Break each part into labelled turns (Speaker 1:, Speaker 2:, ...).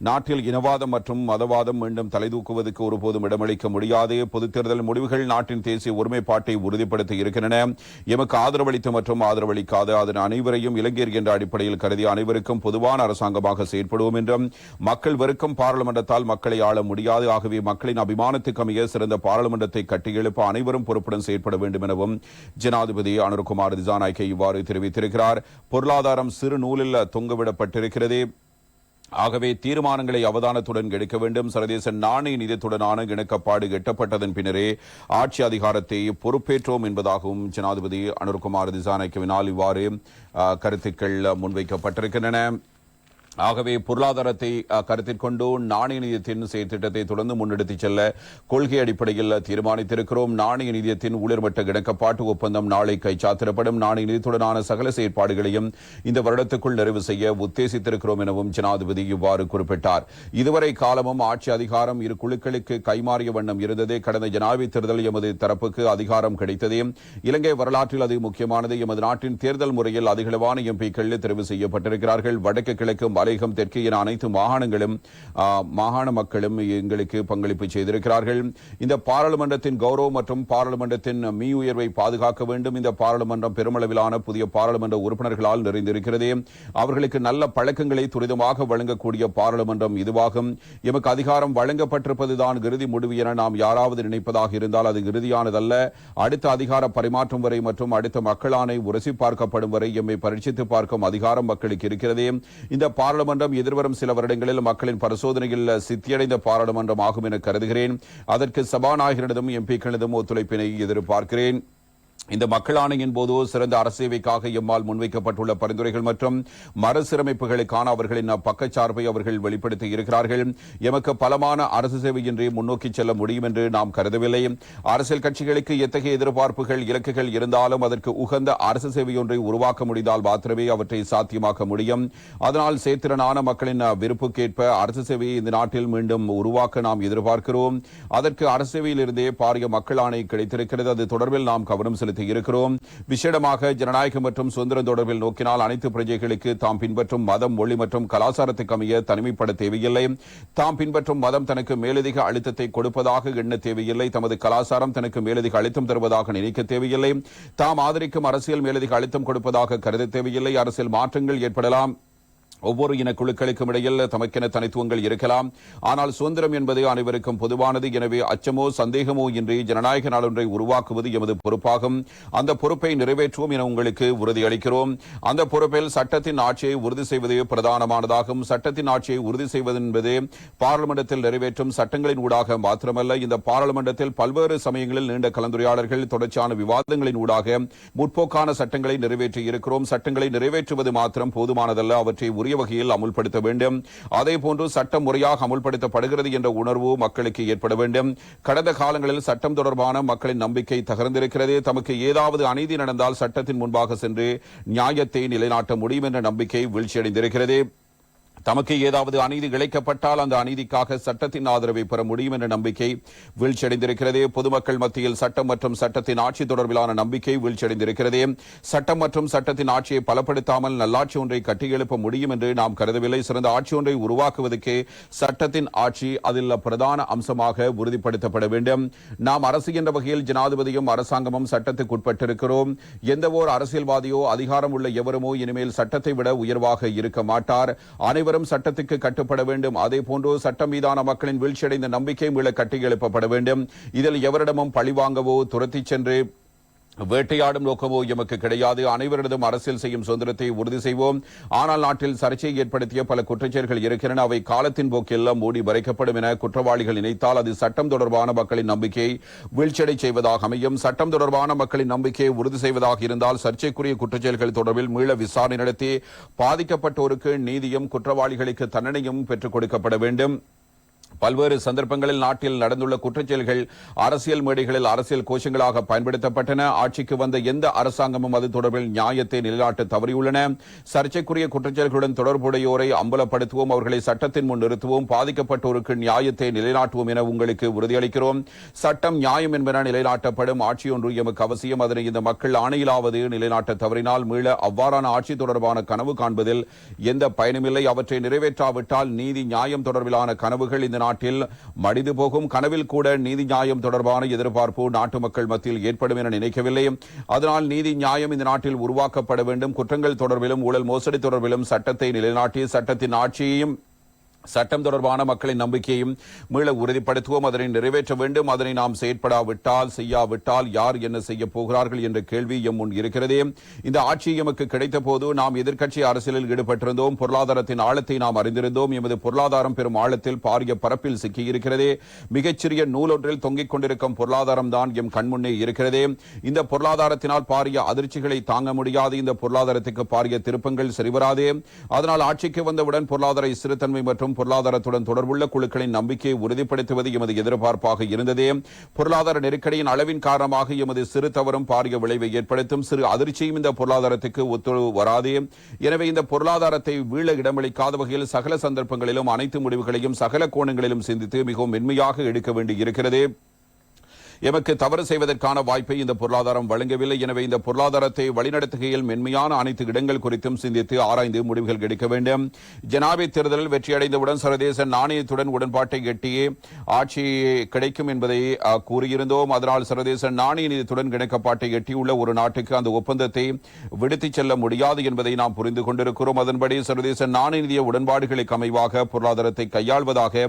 Speaker 1: நாட்டில் இனவாதம் மற்றும் மதவாதம் மீண்டும் தலைதூக்குவதற்கு ஒருபோதும் இடமளிக்க முடியாது பொதுத் தேர்தல் முடிவுகள் நாட்டின் தேசிய ஒருமைப்பாட்டை உறுதிப்படுத்த இருக்கின்றன. எமக்கு ஆதரவளித்த மற்றும் ஆதரவளிக்காத அதன் அனைவரையும் இளைஞர் என்ற அடிப்படையில் கருதி அனைவருக்கும் பொதுவான அரசாங்கமாக செயற்படுவோம் என்றும் மக்கள் வெறுக்கும் பாராளுமன்றத்தால் மக்களை ஆள முடியாது. ஆகவே மக்களின் அபிமானத்துக்கு அமைய சிறந்த பாராளுமன்றத்தை கட்டியெழுப்ப அனைவரும் பொறுப்புடன் செயற்பட வேண்டும் எனவும் ஜனாதிபதி அனுர்குமார் திசாநாயக்கே இவ்வாறு தெரிவித்திருக்கிறார். பொருளாதாரம் சிறு நூலில் தொங்கவிடப்பட்டிருக்கிறது. ஆகவே தீர்மானங்களை அவதானத்துடன் எடுக்க வேண்டும். சர்வதேச நாணய நிதியத்துடனான இணக்கப்பாடு எட்டப்பட்டதன் பின்னரே ஆட்சி அதிகாரத்தை பொறுப்பேற்றோம் என்பதாகவும் ஜனாதிபதி அனுர்குமார் திசாநாயக்கவினால் இவ்வாறு கருத்துக்கள் முன்வைக்கப்பட்டிருக்கின்றன. ஆகவே பொருளாதாரத்தை அஹ், கருத்தில் கொண்டு நாணய நிதியத்தின் செயற்திட்டத்தை தொடர்ந்து முன்னெடுத்துச் செல்ல கொள்கை அடிப்படையில் தீர்மானித்திருக்கிறோம். நாணய நிதியத்தின் உயர்மட்ட இணக்கப்பாட்டு ஒப்பந்தம் நாளை கைச்சாத்திடப்படும். நாணய நிதியத்துடனான சகல செயற்பாடுகளையும் இந்த வருடத்துக்குள் நிறைவு செய்ய உத்தேசித்திருக்கிறோம் எனவும் ஜனாதிபதி இவ்வாறு குறிப்பிட்டார். இதுவரை காலமும் ஆட்சி அதிகாரம் இரு குழுக்களுக்கு கைமாறிய வண்ணம் இருந்ததே கடந்த ஜனாதிபதி தேர்தல் எமது தரப்புக்கு அதிகாரம் கிடைத்ததையும் இலங்கை வரலாற்றில் அது முக்கியமானது. எமது நாட்டின் தேர்தல் முறையில் அதிகளவான எம்பிக்கள் தெரிவு செய்யப்பட்டிருக்கிறார்கள். வடக்கு கிழக்கு மலையகம் தெற்கு என அனைத்து மாகாணங்களும் மாகாண மக்களும் எங்களுக்கு பங்களிப்பு செய்திருக்கிறார்கள். இந்த பாராளுமன்றத்தின் கௌரவம் மற்றும் பாராளுமன்றத்தின் மீ உயர்வை பாதுகாக்க வேண்டும். இந்த பாராளுமன்றம் பெருமளவிலான புதிய பாராளுமன்ற உறுப்பினர்களால் நிறைந்திருக்கிறது. அவர்களுக்கு நல்ல பழக்கங்களை துரிதமாக வழங்கக்கூடிய பாராளுமன்றம் இதுவாகும். எமக்கு அதிகாரம் வழங்கப்பட்டிருப்பதுதான் இறுதி முடிவு என நாம் யாராவது நினைப்பதாக இருந்தால் அது இறுதியானதல்ல. அடுத்த அதிகார பரிமாற்றம் வரை மற்றும் அடுத்த மக்களானை உரசி பார்க்கப்படும் வரை எம்மை பரீட்சித்து பார்க்கும் அதிகாரம் மக்களுக்கு இருக்கிறது. இந்த பாராளுமன்றம் எதிர்வரும் சில வருடங்களில் மக்களின் பரிசோதனையில் சித்தியடைந்த பாராளுமன்றம் ஆகும் என கருதுகிறேன். அதற்கு சபாநாயகரிடமும் எம்பிக்களிடம் ஒத்துழைப்பினை எதிர்பார்க்கிறேன். இந்த மக்கள் ஆணையின் போது சிறந்த அரசேவைக்காக எம்மால் முன்வைக்கப்பட்டுள்ள பரிந்துரைகள் மற்றும் மறுசீரமைப்புகளுக்கான அவர்களின் பக்கச்சார்பை அவர்கள் வெளிப்படுத்தி இருக்கிறார்கள். எமக்கு பலமான அரசு சேவையின்றி முன்னோக்கி செல்ல முடியும் என்று நாம் கருதவில்லை. அரசியல் கட்சிகளுக்கு எத்தகைய எதிர்பார்ப்புகள் இலக்குகள் இருந்தாலும் அதற்கு உகந்த அரசு சேவையொன்றை உருவாக்க முடிந்தால் மாத்திரமே அவற்றை சாத்தியமாக்க முடியும். அதனால் சேத்திரனான மக்களின் விருப்புக்கேற்ப அரசு சேவையை இந்த நாட்டில் மீண்டும் உருவாக்க நாம் எதிர்பார்க்கிறோம். அதற்கு அரசு சேவையிலிருந்தே பாரிய மக்கள் ஆணை கிடைத்திருக்கிறது. அது தொடர்பில் நாம் கவனம் செலுத்த இருக்கிறோம். விசேடமாக ஜனநாயகம் மற்றும் சுதந்திரம் தொடர்பில் நோக்கினால் அனைத்து பிரஜைகளுக்கு தாம் பின்பற்றும் மதம் மொழி மற்றும் கலாச்சாரத்துக்கு அமைய தனிமைப்பட தேவையில்லை. தாம் பின்பற்றும் மதம் தனக்கு மேலதிக அழுத்தத்தை கொடுப்பதாக எண்ண தேவையில்லை. தமது கலாச்சாரம் தனக்கு மேலதிக அழுத்தம் தருவதாக நினைக்க தேவையில்லை. தாம் ஆதரிக்கும் அரசியல் மேலதிக அழுத்தம் கொடுப்பதாக கருத தேவையில்லை. அரசியல் மாற்றங்கள் ஏற்படலாம். ஒவ்வொரு இனக்குழுக்களுக்கும் இடையில் தமக்கென தனித்துவங்கள் இருக்கலாம். ஆனால் சுதந்திரம் என்பது அனைவருக்கும் பொதுவானது. எனவே அச்சமோ சந்தேகமோ இன்றி ஜனநாயக நாளொன்றை உருவாக்குவது எமது பொறுப்பாகும். அந்த பொறுப்பை நிறைவேற்றுவோம் என உங்களுக்கு உறுதியளிக்கிறோம். அந்த பொறுப்பில் சட்டத்தின் ஆட்சியை உறுதி செய்வது பிரதானமானதாகும். சட்டத்தின் ஆட்சியை உறுதி செய்வது என்பது பாராளுமன்றத்தில் நிறைவேற்றும் சட்டங்களின் ஊடாக மாத்திரமல்ல. இந்த பாராளுமன்றத்தில் பல்வேறு சமயங்களில் நீண்ட கலந்துரையாடல்கள் தொடர்ச்சியான விவாதங்களின் ஊடாக முற்போக்கான சட்டங்களை நிறைவேற்றி இருக்கிறோம். சட்டங்களை நிறைவேற்றுவது மாத்திரம் போதுமானதல்ல. அவற்றை உரிய வகையில் அமுல்படுத்த வேண்டும். அதே போன்று சட்டம் முறையாக அமுல்படுத்தப்படுகிறது என்ற உணர்வு மக்களுக்கு ஏற்பட வேண்டும். கடந்த காலங்களில் சட்டம் தொடர்பான மக்களின் நம்பிக்கை தகர்ந்திருக்கிறது. தமக்கு ஏதாவது அநீதி நடந்தால் சட்டத்தின் முன்பாக சென்று நியாயத்தை நிலைநாட்ட முடியும் என்ற நம்பிக்கை வீழ்ச்சியடைந்திருக்கிறது. தமக்கு ஏதாவது அநீதி இழைக்கப்பட்டால் அந்த அநீதிக்காக சட்டத்தின் ஆதரவை பெற முடியும் என்ற நம்பிக்கை வீழ்ச்சியடைந்திருக்கிறது. பொதுமக்கள் மத்தியில் சட்டம் மற்றும் சட்டத்தின் ஆட்சி தொடர்பிலான நம்பிக்கை வீழ்ச்சியடைந்திருக்கிறது. சட்டம் மற்றும் சட்டத்தின் ஆட்சியை பலப்படுத்தாமல் நல்லாட்சி ஒன்றை கட்டியெழுப்ப முடியும் என்று நாம் கருதவில்லை. சிறந்த ஆட்சி ஒன்றை உருவாக்குவதற்கு சட்டத்தின் ஆட்சி அதில் பிரதான அம்சமாக உறுதிப்படுத்தப்பட வேண்டும். நாம் அரசு என்ற வகையில் ஜனாதிபதியும் அரசாங்கமும் சட்டத்துக்கு உட்பட்டிருக்கிறோம் எந்த அரசியல்வாதியோ அதிகாரம் உள்ள எவருமோ இனிமேல் சட்டத்தை விட உயர்வாக இருக்க மாட்டார். அனைவரும் சட்டத்துக்கு கட்டுப்பட வேண்டும். அதே போன்று சட்டம் மீதான மக்களின் வீழ்ச்சியடைந்த நம்பிக்கையும் மீள கட்டி எழுப்பப்பட வேண்டும். இதில் எவரிடமும் பழிவாங்கவோ துரத்திச் சென்று வேட்டையாடும் நோக்கமோ எமக்கு கிடையாது. அனைவரிடதும் அரசியல் செய்யும் சுதந்திரத்தை உறுதி செய்வோம். ஆனால் நாட்டில் சர்ச்சையை ஏற்படுத்திய பல குற்றச்செயல்கள் இருக்கின்றன. அவை காலத்தின் போக்கெல்லாம் மூடி மறைக்கப்படும் என குற்றவாளிகள் நினைத்தால் அது சட்டம் தொடர்பான மக்களின் நம்பிக்கையை வீழ்ச்சியடை செய்வதாக அமையும். சட்டம் தொடர்பான மக்களின் நம்பிக்கையை உறுதி செய்வதாக இருந்தால் சர்ச்சைக்குரிய குற்றச்செயல்கள் தொடர்பில் மீள விசாரணை நடத்தி பாதிக்கப்பட்டோருக்கு நீதியும் குற்றவாளிகளுக்கு தண்டனையும் பெற்றுக் கொடுக்கப்பட வேண்டும். பல்வேறு சந்தர்ப்பங்களில் நாட்டில் நடந்துள்ள குற்றச்செயல்கள் அரசியல் மேடைகளில் அரசியல் கோஷங்களாக பயன்படுத்தப்பட்டன. ஆட்சிக்கு வந்த எந்த அரசாங்கமும் அது தொடர்பில் நியாயத்தை நிலைநாட்ட தவறியுள்ளன. சர்ச்சைக்குரிய குற்றச்செயல்களுடன் தொடர்புடையோரை அம்பலப்படுத்துவோம். அவர்களை சட்டத்தின் முன் நிறுத்துவோம். பாதிக்கப்பட்டோருக்கு நியாயத்தை நிலைநாட்டுவோம் என உங்களுக்கு உறுதியளிக்கிறோம். சட்டம் நியாயம் என்பன நிலைநாட்டப்படும். ஆட்சி ஒன்று எமக்கு அவசியம். அதனை இந்த மக்கள் ஆணையிலாவது நிலைநாட்ட தவறினால் மீள அவ்வாறான ஆட்சி தொடர்பான கனவு காண்பதில் எந்த பயனுமில்லை அவற்றை நிறைவேற்றாவிட்டால் நீதி நியாயம் தொடர்பிலான கனவுகள் இந்த நாட்டில் மடிந்து போகும் கனவில் கூட நீதி நியாயம் தொடர்பான எதிர்பார்ப்பு நாட்டு மக்கள் மத்தியில் ஏற்படும் என நினைக்கவில்லை. அதனால் நீதி நியாயம் இந்த நாட்டில் உருவாக்கப்பட வேண்டும். குற்றங்கள் தொடர்பிலும் ஊழல் மோசடி தொடர்பிலும் சட்டத்தை நிலைநாட்டி சட்டத்தின் ஆட்சியையும் சட்டம் தொடர்பான மக்களின் நம்பிக்கையும் மீள உறுதிப்படுத்துவோம். அதனை நிறைவேற்ற வேண்டும். அதனை நாம் செயற்படாவிட்டால் செய்யாவிட்டால் யார் என்ன செய்ய போகிறார்கள் என்ற கேள்வி எம் முன் இருக்கிறதே. இந்த ஆட்சி எமக்கு கிடைத்த போது நாம் எதிர்க்கட்சி அரசியலில் ஈடுபட்டிருந்தோம். பொருளாதாரத்தின் ஆழத்தை நாம் அறிந்திருந்தோம். எமது பொருளாதாரம் பெரும் ஆழத்தில் பாரிய பரப்பில் சிக்கியிருக்கிறதே. மிகச்சிறிய நூலொன்றில் தொங்கிக் கொண்டிருக்கும் பொருளாதாரம் தான் எம் கண்முன்னே இருக்கிறதே. இந்த பொருளாதாரத்தினால் பாரிய அதிர்ச்சிகளை தாங்க முடியாது. இந்த பொருளாதாரத்துக்கு பாரிய திருப்பங்கள் சரிவராதே. அதனால் ஆட்சிக்கு வந்தவுடன் பொருளாதார ஸ்திரத்தன்மை மற்றும் பொருளாதாரத்துடன் தொடர்புள்ள குழுக்களின் நம்பிக்கையை உறுதிப்படுத்துவது எமது எதிர்பார்ப்பாக இருந்ததே. பொருளாதார நெருக்கடியின் அளவின் காரணமாக எமது சிறு தவறும் பாரிய விளைவை ஏற்படுத்தும். சிறு அதிர்ச்சியும் இந்த பொருளாதாரத்துக்கு ஒத்துழைவு வராதே. எனவே இந்த பொருளாதாரத்தை வீழ இடமளிக்காத வகையில் சகல சந்தர்ப்பங்களிலும் அனைத்து முடிவுகளையும் சகல கோணங்களிலும் சிந்தித்து மிகவும் மென்மையாக எடுக்க வேண்டியிருக்கிறது. எமக்கு தவறு செய்வதற்கான வாய்ப்பை இந்த பொருளாதாரம் வழங்கவில்லை. எனவே இந்த பொருளாதாரத்தை வழிநடத்துகையில் மென்மையான அனைத்து இடங்கள் குறித்தும் சிந்தித்து ஆராய்ந்து முடிவுகள் எடுக்க வேண்டும். ஜனாபி தேர்தலில் வெற்றியடைந்தவுடன் சர்வதேச நாணயத்துடன் உடன்பாட்டை எட்டியே ஆட்சி கிடைக்கும் என்பதை கூறியிருந்தோம். அதனால் சர்வதேச நாணய நிதியத்துடன் இணக்கப்பாட்டை எட்டியுள்ள ஒரு நாட்டுக்கு அந்த ஒப்பந்தத்தை விடுத்துச் செல்ல முடியாது என்பதை நாம் புரிந்து கொண்டிருக்கிறோம். அதன்படி சர்வதேச நாணய நிதிய உடன்பாடுகளுக்கு அமைவாக பொருளாதாரத்தை கையாள்வதாக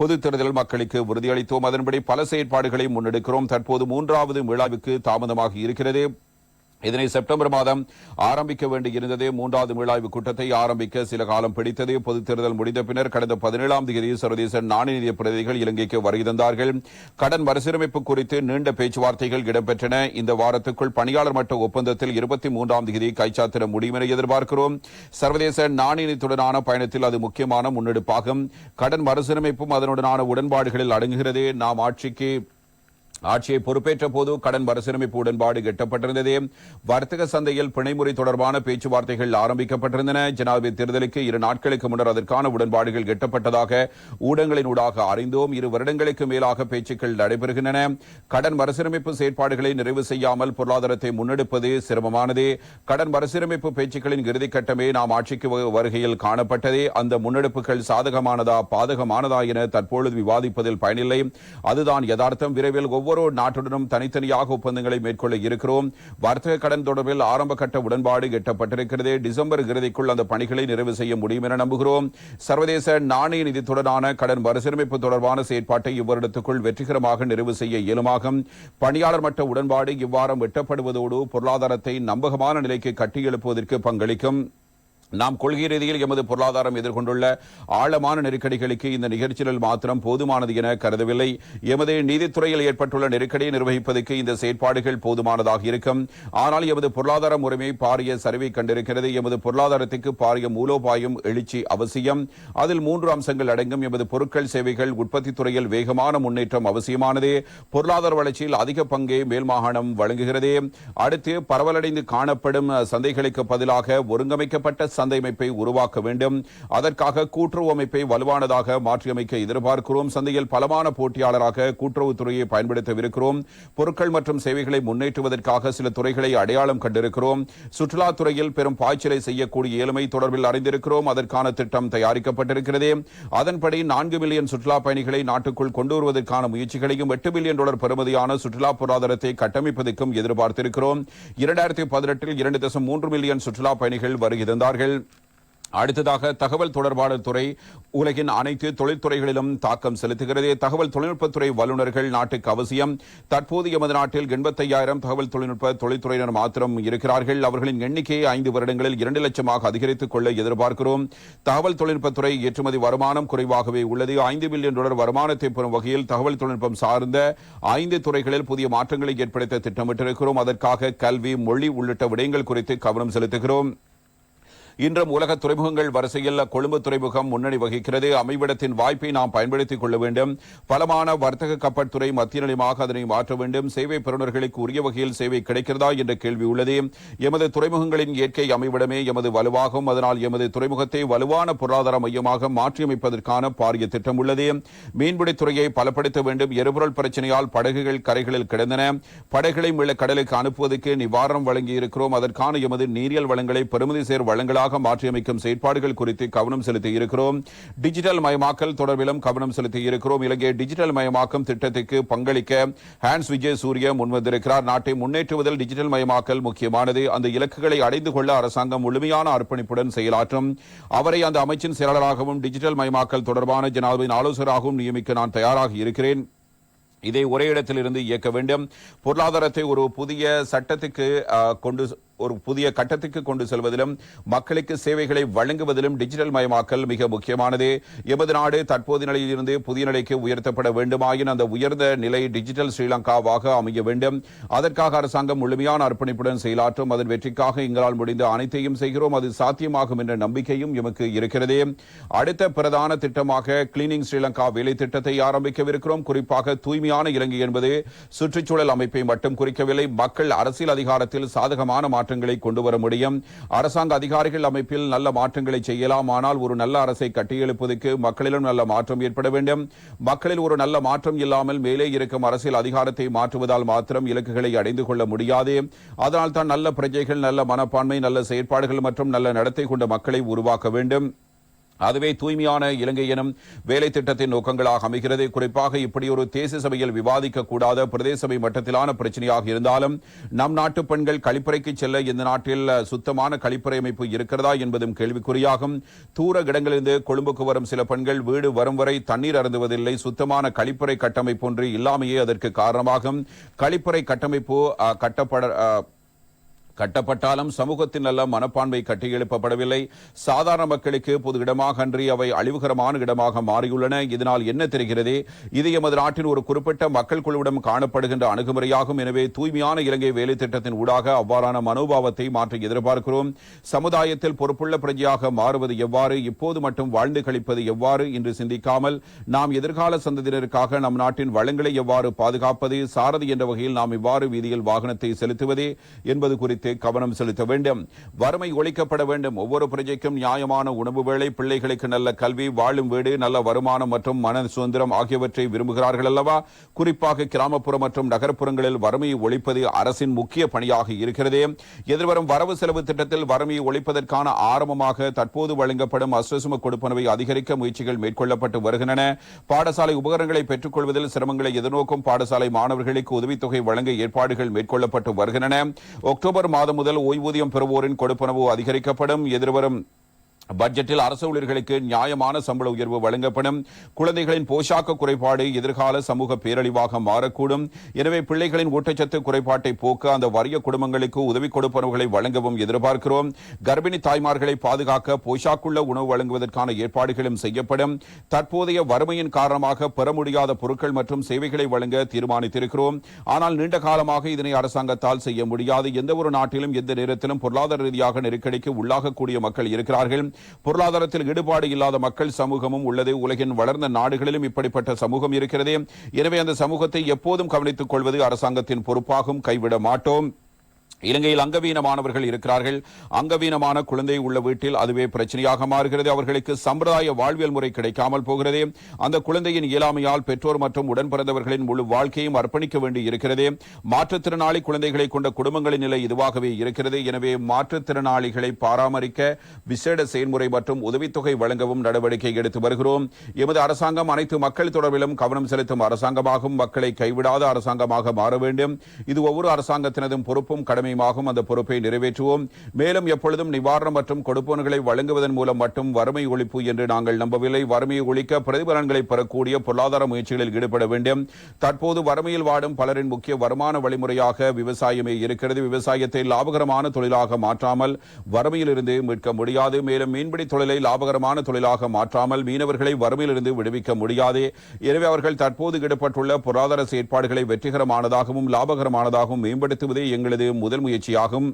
Speaker 1: பொது தேர்தல் மக்களுக்கு உறுதியளித்தோம். அதன்படி பல செயற்பாடுகளை முன்னெடுக்கிறோம் தற்போது மூன்றாவது விழாவுக்கு தாமதமாக இருக்கிறது. இதனை செப்டம்பர் மாதம் ஆரம்பிக்க வேண்டியிருந்தது மூன்றாவது மீளாய்வு கூட்டத்தை ஆரம்பிக்க சில காலம் பிடித்தது. பொதுத் தேர்தல் முடிந்த பின்னர் கடந்த பதினேழாம் தேதி சர்வதேச நாணய நிதிய இலங்கைக்கு வருகை தந்தார்கள். கடன் மறுசீரமைப்பு குறித்து நீண்ட பேச்சுவார்த்தைகள் இடம்பெற்றன. இந்த வாரத்துக்குள் பணியாளர் மட்ட ஒப்பந்தத்தில் இருபத்தி மூன்றாம் தேதி கைச்சாத்திட முடியும் என எதிர்பார்க்கிறோம். சர்வதேச நாணயத்துடனான பயணத்தில் அது முக்கியமான முன்னெடுப்பாகும். கடன் மறுசீரமைப்பும் அதனுடனான உடன்பாடுகளில் அடங்குகிறது. நாம் ஆட்சிக்கு ஆட்சியை பொறுப்பேற்ற போது கடன் மறுசீரமைப்பு உடன்பாடு எட்டப்பட்டிருந்தது. வர்த்தக சந்தையில் பிணைமுறை தொடர்பான பேச்சுவார்த்தைகள் ஆரம்பிக்கப்பட்டிருந்தன. ஜனாதிபதி தேர்தலுக்கு இரு நாட்களுக்கு முன்னர் அதற்கான உடன்பாடுகள் எட்டப்பட்டதாக ஊடகங்களினூடாக அறிந்தோம். இரு வருடங்களுக்கு மேலாக பேச்சுக்கள் நடைபெறுகின்றன. கடன் மறுசீரமைப்பு செயற்பாடுகளை நிறைவு செய்யாமல் பொருளாதாரத்தை முன்னெடுப்பது சிரமமானது. கடன் மறுசீரமைப்பு பேச்சுக்களின் இறுதிக்கட்டமே நாம் ஆட்சிக்கு வருகையில் காணப்பட்டதே. அந்த முன்னெடுப்புகள் சாதகமானதா பாதகமானதா என தற்பொழுது விவாதிப்பதில் பயனில்லை. அதுதான் யதார்த்தம். விரைவில் ஒவ்வொரு நாட்டுடனும் தனித்தனியாக ஒப்பந்தங்களை மேற்கொள்ள இருக்கிறோம். வர்த்தக கடன் தொடர்பில் ஆரம்ப கட்ட உடன்பாடு எட்டப்பட்டிருக்கிறது. டிசம்பர் இறுதிக்குள் அந்த பணிகளை நிறைவு செய்ய முடியும் என நம்புகிறோம். சர்வதேச நாணய நிதித்துடனான கடன் மறுசீரமைப்பு தொடர்பான செயற்பாட்டை இவ்வருடத்துக்குள் வெற்றிகரமாக நிறைவு செய்ய இயலுமாகும். பணியாளர் மட்ட உடன்பாடு இவ்வாரம் எட்டப்படுவதோடு பொருளாதாரத்தை நம்பகமான நிலைக்கு கட்டியெழுப்புவதற்கு பங்களிக்கும். நாம் கொள்கை ரீதியில் எமது பொருளாதாரம் எதிர்கொண்டுள்ள ஆழமான நெருக்கடிகளுக்கு இந்த நிகழ்ச்சிகள் மாத்திரம் போதுமானது என கருதவில்லை. எமது நீதித்துறையில் ஏற்பட்டுள்ள நெருக்கடியை நிர்வகிப்பதற்கு இந்த செயற்பாடுகள் போதுமானதாக இருக்கும். ஆனால் எமது பொருளாதார முறைமை பாரிய சரிவை கண்டிருக்கிறது. எமது பொருளாதாரத்துக்கு பாரிய மூலோபாயம் எழுச்சி அவசியம். அதில் மூன்று அம்சங்கள் அடங்கும். எமது பொருட்கள் சேவைகள் உற்பத்தி துறையில் வேகமான முன்னேற்றம் அவசியமானது. பொருளாதார வளர்ச்சியில் அதிக பங்கை மேல் மாகாணம் வழங்குகிறது. அடுத்து பரவலடைந்து காணப்படும் சந்தைகளுக்கு பதிலாக ஒருங்கமைக்கப்பட்ட சந்தை அமைப்பை உருவாக்க வேண்டும். அதற்காக கூட்டுறவு அமைப்பை வலுவானதாக மாற்றியமைக்க எதிர்பார்க்கிறோம். சந்தையில் பலமான போட்டியாளராக கூட்டுறவுத்துறையை பயன்படுத்தவிருக்கிறோம். பொருட்கள் மற்றும் சேவைகளை முன்னேற்றுவதற்காக சில துறைகளை அடையாளம் கண்டிருக்கிறோம். சுற்றுலாத்துறையில் பெரும் பாய்ச்சலை செய்யக்கூடிய ஏழ்மை தொடர்பில் அறிந்திருக்கிறோம். அதற்கான திட்டம் தயாரிக்கப்பட்டிருக்கிறது. அதன்படி நான்கு மில்லியன் சுற்றுலா பயணிகளை நாட்டுக்குள் கொண்டு வருவதற்கான முயற்சிகளையும் எட்டு பில்லியன் டாலர் பெறுமதியான சுற்றுலா பொருளாதாரத்தை கட்டமைப்பதற்கும் எதிர்பார்த்திருக்கிறோம். இரண்டாயிரத்தி பதினெட்டில் இரண்டு தசம் மூன்று மில்லியன் சுற்றுலா பயணிகள் வருகை செய்திகள் அடுத்ததாக தகவல் தொடர்பாடல் துறை உலகின் அனைத்து தொழில்துறைகளிலும் தாக்கம் செலுத்துகிறது. தகவல் தொழில்நுட்பத்துறை வல்லுநர்கள் நாட்டுக்கு அவசியம். தற்போது எமது நாட்டில் எண்பத்தையாயிரம் தகவல் தொழில்நுட்ப தொழில்துறையினர் மாத்திரம் இருக்கிறார்கள். அவர்களின் எண்ணிக்கையை ஐந்து வருடங்களில் இரண்டு லட்சமாக அதிகரித்துக் கொள்ள எதிர்பார்க்கிறோம். தகவல் தொழில்நுட்பத்துறை ஏற்றுமதி வருமானம் குறைவாகவே உள்ளது. ஐந்து பில்லியன் டாலர் வருமானத்தை பெறும் வகையில் தகவல் தொழில்நுட்பம் சார்ந்த ஐந்து துறைகளில் புதிய மாற்றங்களை ஏற்படுத்த திட்டமிட்டிருக்கிறோம். அதற்காக கல்வி மொழி உள்ளிட்ட விடயங்கள் குறித்து கவனம் செலுத்துகிறோம். இன்றும் உலக துறைமுகங்கள் வரிசையில் கொழும்பு துறைமுகம் முன்னணி வகிக்கிறது. அமைவிடத்தின் வாய்ப்பை நாம் பயன்படுத்திக் கொள்ள வேண்டும். பலமான வர்த்தக கப்பற்துறை மத்திய நிலையமாக அதனை மாற்ற வேண்டும். சேவை பெறுநர்களுக்கு உரிய வகையில் சேவை கிடைக்கிறதா என்ற கேள்வி உள்ளது. எமது துறைமுகங்களின் இயற்கை அமைவிடமே எமது வலுவாகும். அதனால் எமது துறைமுகத்தை வலுவான பொருளாதார மையமாக மாற்றியமைப்பதற்கான பாரிய திட்டம் உள்ளது. மீன்பிடித்துறையை பலப்படுத்த வேண்டும். எரிபொருள் பிரச்சனையால் படகுகள் கரைகளில் கிடந்தன. படகுகளை மீள கடலுக்கு அனுப்புவதற்கு நிவாரணம் வழங்கி இருக்கிறோம் அதற்கான எமது நீரியல் வளங்களை பெருமதி சேர் வளங்களாக மாற்றியமைக்கும் செயற்பாடுகள் குறித்து கவனம் செலுத்தி இருக்கிறோம் டிஜிட்டல் மயமாக்கல் தொடர்பிலும் கவனம் செலுத்தி இருக்கிறோம் இலங்கை டிஜிட்டல் மயமாக்கம் திட்டத்திற்கு பங்களிக்க ஹான்ஸ் விஜய் சூரிய முன்வந்திருக்கிறார் நாட்டை முன்னேற்றுவதில் டிஜிட்டல் மயமாக்கல் முக்கியமானது. அந்த இலக்குகளை அடைந்து கொள்ள அரசாங்கம் முழுமையான அர்ப்பணிப்புடன் செயலாற்றும். அவரை அந்த அமைச்சின் செயலாளராகவும் டிஜிட்டல் மயமாக்கல் தொடர்பான ஜனாதிபதியின் ஆலோசகராகவும் நியமிக்க நான் தயாராக இருக்கிறேன். இதை ஒரே இடத்தில் இருந்து இயக்க வேண்டும். பொருளாதாரத்தை ஒரு புதிய சட்டத்துக்கு கொண்டு ஒரு புதிய கட்டத்துக்கு கொண்டு செல்வதிலும் மக்களுக்கு சேவைகளை வழங்குவதிலும் டிஜிட்டல் மயமாக்கல் மிக முக்கியமானது. எமது நாடு தற்போது நிலையில் இருந்து புதிய நிலைக்கு உயர்த்தப்பட வேண்டுமாயின் அந்த உயர்ந்த நிலை டிஜிட்டல் ஸ்ரீலங்காவாக அமைய வேண்டும். அதற்காக அரசாங்கம் முழுமையான அர்ப்பணிப்புடன் செயலாற்றும் அதன் வெற்றிக்காக எங்களால் முடிந்த அனைத்தையும் செய்கிறோம். அது சாத்தியமாகும் என்ற நம்பிக்கையும் எமக்கு இருக்கிறது. அடுத்த பிரதான திட்டமாக கிளீனிங் ஸ்ரீலங்கா வேலை திட்டத்தை ஆரம்பிக்கவிருக்கிறோம். குறிப்பாக தூய்மையான இலங்கை என்பது சுற்றுச்சூழல் அமைப்பை மட்டும் குறிக்கவில்லை மக்கள் அரசியல் அதிகாரத்தில் சாதகமான மாற்றம் மாற்றங்களை கொண்டு வர முடியும். அரசாங்க அதிகாரிகள் அமைப்பில் நல்ல மாற்றங்களை செய்யலாம். ஆனால் ஒரு நல்ல அரசை கட்டியெழுப்பதற்கு மக்களிலும் நல்ல மாற்றம் ஏற்பட வேண்டும். மக்களில் ஒரு நல்ல மாற்றம் இல்லாமல் மேலே இருக்கும் அரசியல் அதிகாரத்தை மாற்றுவதால் மாத்திரம் இலக்குகளை அடைந்து கொள்ள முடியாது. அதனால் தான் நல்ல பிரஜைகள் நல்ல மனப்பான்மை நல்ல செயற்பாடுகள் மற்றும் நல்ல நடத்தை கொண்ட மக்களை உருவாக்க வேண்டும். அதுவே தூய்மையான இலங்கை எனும் வேலை திட்டத்தின் நோக்கங்களாக அமைகிறது. குறிப்பாக இப்படி ஒரு தேசிய சபையில் விவாதிக்க கூடாத பிரதேச சபை மட்டத்திலான பிரச்சனையாக இருந்தாலும் நம் நாட்டு பெண்கள் கழிப்பறைக்கு செல்ல இந்த நாட்டில் சுத்தமான கழிப்பறை அமைப்பு இருக்கிறதா என்பதும் கேள்விக்குறியாகும். தூர இடங்களிலிருந்து கொழும்புக்கு வரும் சில பெண்கள் வீடு வரும் வரை தண்ணீர் அருந்துவதில்லை. சுத்தமான கழிப்பறை கட்டமைப்பு ஒன்று இல்லாமையே அதற்கு காரணமாகும். கழிப்பறை கட்டமைப்பு கட்டப்பட கட்டப்பட்டாலும் சமூகத்தின் நல்ல மனப்பான்மை கட்டியெழுப்பப்படவில்லை. சாதாரண மக்களுக்கு பொது இடமாக அன்றி அவை அழிவுகரமான இடமாக மாறியுள்ளன. இதனால் என்ன தெரிகிறது? இது எமது நாட்டின் ஒரு குறிப்பிட்ட மக்கள் குழுவிடம் காணப்படுகின்ற அணுகுமுறையாகும். எனவே தூய்மையான இலங்கை வேலை திட்டத்தின் ஊடாக அவ்வாறான மனோபாவத்தை மாற்ற எதிர்பார்க்கிறோம். சமுதாயத்தில் பொறுப்புள்ள பிரஜையாக மாறுவது எவ்வாறு? இப்போது மட்டும் வாழ்ந்து கழிப்பது எவ்வாறு? என்று சிந்திக்காமல் நாம் எதிர்கால சந்ததியினருக்காக நம் நாட்டின் வளங்களை எவ்வாறு பாதுகாப்பது? சாரதி என்ற வகையில் நாம் இவ்வாறு வீதியில் வாகனத்தை செலுத்துவது என்பது குறித்து கவனம் செலுத்த வேண்டும். வறுமை ஒழிக்கப்பட வேண்டும். ஒவ்வொரு பிரஜைக்கும் நியாயமான உணவு வேலை பிள்ளைகளுக்கு நல்ல கல்வி வாழும் வீடு நல்ல வருமானம் மற்றும் மன சுதந்திரம் ஆகியவற்றை விரும்புகிறார்கள் அல்லவா? குறிப்பாக கிராமப்புற மற்றும் நகர்ப்புறங்களில் வறுமையை ஒழிப்பது அரசின் முக்கிய பணியாக இருக்கிறது. எதிர்வரும் வரவு செலவு திட்டத்தில் வறுமையை ஒழிப்பதற்கான ஆரம்பமாக தற்போது வழங்கப்படும் அஸ்வசும கொடுப்பனவை அதிகரிக்க முயற்சிகள் மேற்கொள்ளப்பட்டு வருகின்றன. பாடசாலை உபகரணங்களை பெற்றுக்கொள்வதில் சிரமங்களை எதிர்நோக்கும் பாடசாலை மாணவர்களுக்கு உதவித்தொகை வழங்க ஏற்பாடுகள் மேற்கொள்ளப்பட்டு வருகின்றன. அக்டோபர் மாதம் முதல் ஓய்வூதியம் பெறுவோரின் கொடுப்பனவு அதிகரிக்கப்படும். எதிர்வரும் பட்ஜெட்டில் அரசு ஊழியர்களுக்கு நியாயமான சம்பள உயர்வு வழங்கப்படும். குழந்தைகளின் போஷாக்க குறைபாடு எதிர்கால சமூக பேரழிவாக மாறக்கூடும். எனவே பிள்ளைகளின் ஊட்டச்சத்து குறைபாட்டை போக்க அந்த வறிய குடும்பங்களுக்கு உதவி கொடுப்பனவுகளை வழங்கவும் எதிர்பார்க்கிறோம். கர்ப்பிணி தாய்மார்களை பாதுகாக்க போஷாக்குள்ள உணவு வழங்குவதற்கான ஏற்பாடுகளும் செய்யப்படும். தற்போதைய வறுமையின் காரணமாக பெற முடியாத பொருட்கள் மற்றும் சேவைகளை வழங்க தீர்மானித்திருக்கிறோம். ஆனால் நீண்ட காலமாக இதனை அரசாங்கத்தால் செய்ய முடியாது. எந்தவொரு நாட்டிலும் எந்த நேரத்திலும் பொருளாதார ரீதியாக நெருக்கடிக்கு உள்ளாகக்கூடிய மக்கள் இருக்கிறார்கள். பொருளாதாரத்தில் ஈடுபாடு இல்லாத மக்கள் சமூகமும் உள்ளது. உலகின் வளர்ந்த நாடுகளிலும் இப்படிப்பட்ட சமூகம் இருக்கிறது. எனவே அந்த சமூகத்தை எப்போதும் கவனித்துக் கொள்வது அரசாங்கத்தின் பொறுப்பாகும். கைவிட மாட்டோம். இலங்கையில் அங்கவீனமானவர்கள் இருக்கிறார்கள். அங்கவீனமான குழந்தை உள்ள வீட்டில் அதுவே பிரச்சனையாக மாறுகிறது. அவர்களுக்கு சம்பிரதாய வாழ்வியல் முறை கிடைக்காமல் போகிறது. அந்த குழந்தையின் இயலாமையால் பெற்றோர் மற்றும் உடன் பிறந்தவர்களின் முழு வாழ்க்கையும் அர்ப்பணிக்க வேண்டி இருக்கிறது. மாற்றுத்திறனாளி குழந்தைகளை கொண்ட குடும்பங்களின் நிலை இதுவாகவே இருக்கிறது. எனவே மாற்றுத்திறனாளிகளை பராமரிக்க விசேட செயல்முறை மற்றும் உதவித்தொகை வழங்கவும் நடவடிக்கை எடுத்து வருகிறோம். எமது அரசாங்கம் அனைத்து மக்கள் தொடர்பிலும் கவனம் செலுத்தும் அரசாங்கமாகும். மக்களை கைவிடாத அரசாங்கமாக மாற வேண்டும். இது ஒவ்வொரு அரசாங்கத்தினதும் பொறுப்பும் கடமை கடமையுமாகும் அந்த பொறுப்பை நிறைவேற்றுவோம். மேலும் எப்பொழுதும் நிவாரணம் மற்றும் கொடுப்போன்களை வழங்குவதன் மூலம் மட்டும் வறுமை ஒழிப்பு என்று நாங்கள் நம்பவில்லை. வறுமையை ஒழிக்க பிரதிபலன்களை பெறக்கூடிய பொருளாதார முயற்சிகளில் ஈடுபட வேண்டும். தற்போது வறுமையில் வாடும் பலரின் முக்கிய வருமான வழிமுறையாக விவசாயமே இருக்கிறது. விவசாயத்தை லாபகரமான தொழிலாக மாற்றாமல் வறுமையிலிருந்து மீட்க முடியாது. மேலும் மீன்பிடி தொழிலை லாபகரமான தொழிலாக மாற்றாமல் மீனவர்களை வறுமையிலிருந்து விடுவிக்க முடியாது. எனவே அவர்கள் தற்போது ஈடுபட்டுள்ள பொருளாதார செயற்பாடுகளை வெற்றிகரமானதாகவும் லாபகரமானதாகவும் மேம்படுத்துவதே எங்களது முதல் முயற்சியாகும்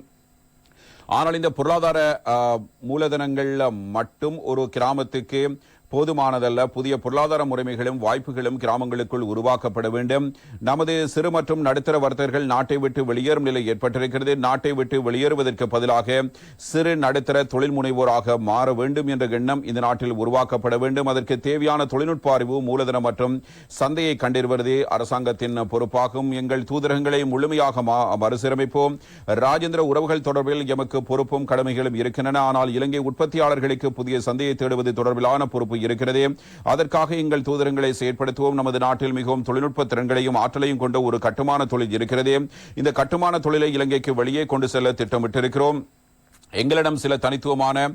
Speaker 1: ஆனால் இந்த பொருளாதார மூலதனங்களில் மூலதனங்கள் மட்டும் ஒரு கிராமத்துக்கு போதுமானதல்ல. புதிய பொருளாதார முறைமைகளும் வாய்ப்புகளும் கிராமங்களுக்குள் உருவாக்கப்பட வேண்டும். நமது சிறு மற்றும் நடுத்தர வர்த்தகர்கள் நாட்டை விட்டு வெளியேறும் நிலை ஏற்பட்டிருக்கிறது. நாட்டை விட்டு வெளியேறுவதற்கு பதிலாக சிறு நடுத்தர தொழில் முனைவோராக மாற வேண்டும் என்ற எண்ணம் இந்த நாட்டில் உருவாக்கப்பட வேண்டும். அதற்கு தேவையான தொழில்நுட்ப அறிவு மூலதனம் மற்றும் சந்தையை கண்டறிவதே அரசாங்கத்தின் பொறுப்பாகும். எங்கள் தூதரகங்களை முழுமையாக மா- மறுசீரமைப்போம். ராஜேந்திர உறவுகள் தொடர்பில் எமக்கு பொறுப்பும் கடமைகளும் இருக்கின்றன. ஆனால் இலங்கை உற்பத்தியாளர்களுக்கு புதிய சந்தையை தேடுவது தொடர்பிலான பொறுப்பு இருக்கிறது. அதற்காக எங்கள் தூதரங்களை செயற்படுத்துவோம். நமது நாட்டில் மிகவும் தொழில்நுட்ப திறன்களையும் ஆற்றலையும் கொண்ட ஒரு கட்டுமான தொழில் இருக்கிறது. இந்த கட்டுமான தொழிலை இலங்கைக்கு வெளியே கொண்டு செல்ல திட்டமிட்டிருக்கிறோம். எங்களிடம் சில தனித்துவமான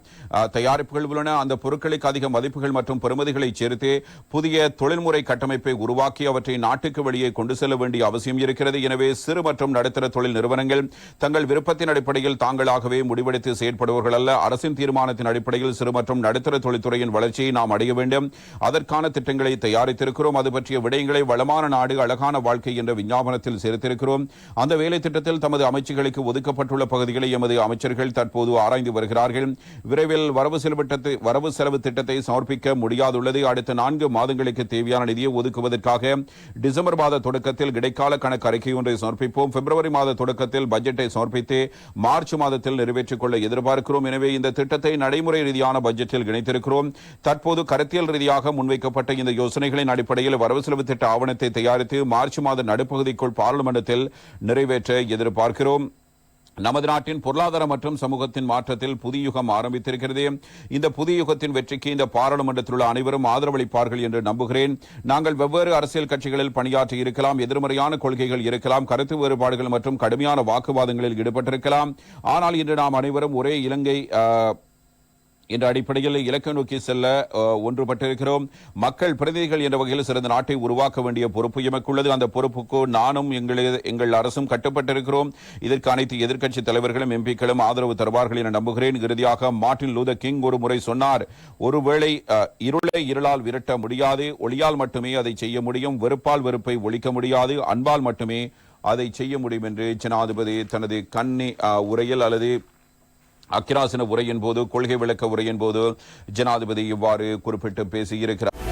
Speaker 1: தயாரிப்புகள் உள்ளன. அந்த பொருட்களுக்கு அதிக மதிப்புகள் மற்றும் பெறுமதிகளை சேர்த்து புதிய தொழில்முறை கட்டமைப்பை உருவாக்கி அவற்றை நாட்டுக்கு வெளியே கொண்டு செல்ல வேண்டிய அவசியம் இருக்கிறது. எனவே சிறு மற்றும் நடுத்தர தொழில் நிறுவனங்கள் தங்கள் விருப்பத்தின் அடிப்படையில் தாங்களாகவே முடிவெடுத்து செயற்படுவர்கள் அல்ல. அரசின் தீர்மானத்தின் அடிப்படையில் சிறு மற்றும் நடுத்தர தொழில்துறையின் வளர்ச்சியை நாம் அடைய வேண்டும். அதற்கான திட்டங்களை தயாரித்திருக்கிறோம். அது பற்றிய விடயங்களை வளமான நாடு அழகான வாழ்க்கை என்ற விஞ்ஞாபனத்தில் சேர்த்திருக்கிறோம். அந்த வேலை திட்டத்தில் தமது அமைச்சுகளுக்கு ஒதுக்கப்பட்டுள்ள பகுதிகளை எமது அமைச்சர்கள் தற்போது ஆராய்ந்து வருகிறார்கள். விரைவில் வரவு செலவு திட்டத்தை வரவு செலவு திட்டத்தை சமர்ப்பிக்க முடியாதுள்ளது அடுத்த நான்கு மாதங்களுக்கு தேவையான நிதியை ஒதுக்குவதற்காக டிசம்பர் மாத தொடக்கத்தில் இடைக்கால கணக்கு அறிக்கை ஒன்றை சமர்ப்பிப்போம். பிப்ரவரி மாத தொடக்கத்தில் பட்ஜெட்டை சமர்ப்பித்து மார்ச் மாதத்தில் நிறைவேற்றிக் கொள்ள எதிர்பார்க்கிறோம். எனவே இந்த திட்டத்தை நடைமுறை ரீதியான பட்ஜெட்டில் இணைத்திருக்கிறோம். தற்போது கருத்தியல் ரீதியாக முன்வைக்கப்பட்ட இந்த யோசனைகளின் அடிப்படையில் வரவு செலவு திட்ட ஆவணத்தை தயாரித்து மார்ச் மாத நடுப்பகுதிக்குள் பாராளுமன்றத்தில் நிறைவேற்ற எதிர்பார்க்கிறோம். நமது நாட்டின் பொருளாதார மற்றும் சமூகத்தின் மாற்றத்தில் புதிய யுகம் ஆரம்பித்திருக்கிறது. இந்த புதிய யுகத்தின் வெற்றிக்கு இந்த பாராளுமன்றத்தில் உள்ள அனைவரும் ஆதரவளிப்பார்கள் என்று நம்புகிறேன். நாங்கள் வெவ்வேறு அரசியல் கட்சிகளில் பணியாற்றி இருக்கலாம் எதிர்மறையான கொள்கைகள் இருக்கலாம் கருத்து வேறுபாடுகள் மற்றும் கடுமையான வாக்குவாதங்களில் ஈடுபட்டிருக்கலாம். ஆனால் இன்று நாம் அனைவரும் ஒரே இலங்கை என்ற அடிப்படையில் இலக்கை நோக்கி செல்ல ஒன்றுபட்டிருக்கிறோம். மக்கள் பிரதிநிதிகள் என்ற வகையில் சிறந்த நாட்டை உருவாக்க வேண்டிய பொறுப்பு எமக்குள்ளது. அந்த பொறுப்புக்கு நானும் எங்களது எங்கள் அரசும் கட்டுப்பட்டிருக்கிறோம். இதற்கு அனைத்து எதிர்க்கட்சி தலைவர்களும் எம்பிக்களும் ஆதரவு தருவார்கள் என நம்புகிறேன். இறுதியாக மார்ட்டின் லூதர் கிங் ஒரு முறை சொன்னார் ஒருவேளை இருளை இருளால் விரட்ட முடியாது ஒளியால் மட்டுமே அதை செய்ய முடியும் வெறுப்பால் வெறுப்பை ஒழிக்க முடியாது அன்பால் மட்டுமே அதை செய்ய முடியும் என்று ஜனாதிபதி தனது கண்ணி உரையில் அல்லது அக்கிராசன உரையின் போது கொள்கை விளக்க உரையின் போது ஜனாதிபதி இவ்வாறு குறிப்பிட்டு பேசியிருக்கிறார்.